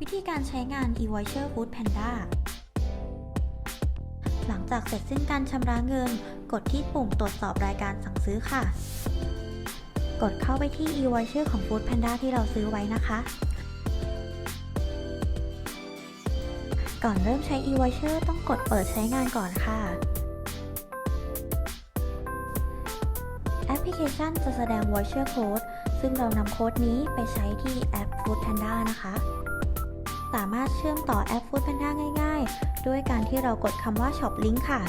วิธีการใช้งาน e-voucher Food Panda หลังจากเสร็จสิ้นการชำระเงิน กดที่ปุ่มตรวจสอบรายการสั่งซื้อค่ะ กดเข้าไปที่ e-voucher ของ Food Panda ที่เราซื้อไว้นะคะ ก่อนเริ่มใช้ e-voucher ต้องกดเปิดใช้งานก่อนค่ะ แอปพลิเคชันจะแสดง voucher code ซึ่งเรานำโค้ดนี้ไปใช้ที่แอป Food Panda นะคะ สามารถเชื่อมต่อแอป Food Panda ง่าย ๆ ด้วยการที่เรากดคำว่า Shop Link ค่ะ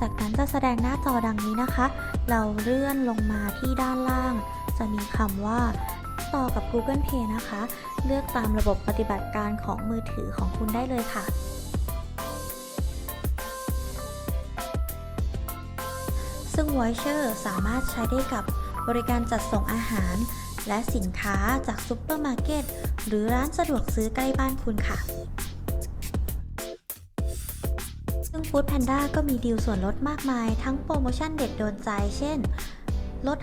จากนั้นจะแสดงหน้าจอดังนี้นะคะ เราเลื่อนลงมาที่ด้านล่าง จะมีคำว่าต่อกับ Google Pay นะคะ เลือกตามระบบปฏิบัติการของมือถือของคุณได้เลยค่ะซึ่ง Voucher สามารถใช้ได้กับบริการจัดส่งอาหาร และสินค้าจากซูเปอร์มาร์เก็ตหรือร้านสะดวกซื้อใกล้บ้านคุณค่ะ ซึ่ง Food Panda ก็มีดีลส่วนลดมากมาย ทั้งโปรโมชั่นเด็ดโดนใจ เช่น ลด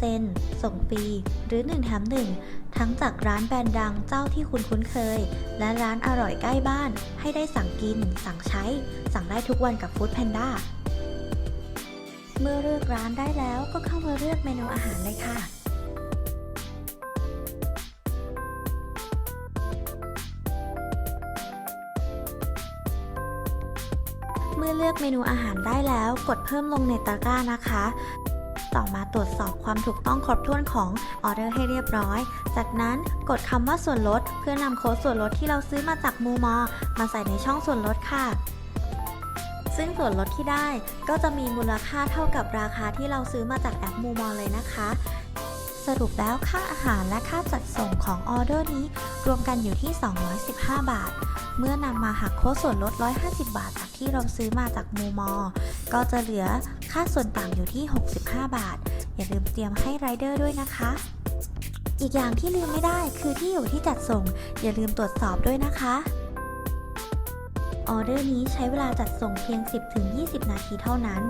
50%ส่งฟรีหรือ 1 แถม 1 ทั้งจากร้านแบรนด์ดังเจ้าที่คุณคุ้นเคย และร้านอร่อยใกล้บ้าน ให้ได้สั่งกิน สั่งใช้ สั่งได้ทุกวันกับ Food Panda เมื่อเลือกร้านได้แล้วก็เข้ามาเลือกเมนูอาหารเลยค่ะ เมื่อเลือกเมนูอาหารได้แล้วกดเพิ่มลงในตะกร้านะคะ ต่อมาตรวจสอบความถูกต้องครบถ้วนของออเดอร์ให้เรียบร้อย จากนั้นกดคำว่าส่วนลด เพื่อนำโค้ดส่วนลดที่เราซื้อมาจากมูมอ มาใส่ในช่องส่วนลดค่ะซึ่งส่วนลดที่ได้ก็จะมีมูลค่าเท่ากับราคาที่เราซื้อมาจากแอปมูมอเลยนะคะ สรุปแล้วค่าอาหารและค่าจัดส่งของออเดอร์นี้รวมกันอยู่ที่ 215 บาท เมื่อนำมาหักโค้ดส่วนลด 150 บาท จากที่เราซื้อมาจากมูมอ ก็จะเหลือค่าส่วนต่างอยู่ที่ 65 บาท อย่าลืมเตรียมให้ไรเดอร์ด้วยนะคะ อีกอย่างที่ลืมไม่ได้คือที่อยู่ที่จัดส่ง อย่าลืมตรวจสอบด้วยนะคะออเดอร์นี้ใช้เวลาจัดส่งเพียง 10-20 นาทีเท่านั้น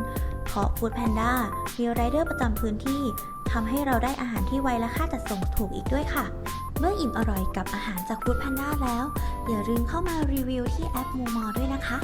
เพราะ Food Panda มีไรเดอร์ประจำพื้นที่ ทำให้เราได้อาหารที่ไวและค่าจัดส่งถูกอีกด้วยค่ะ เมื่ออิ่มอร่อยกับอาหารจากฟู้ดแพนด้าแล้ว อย่าลืมเข้ามารีวิวที่แอปมูมอด้วยนะคะ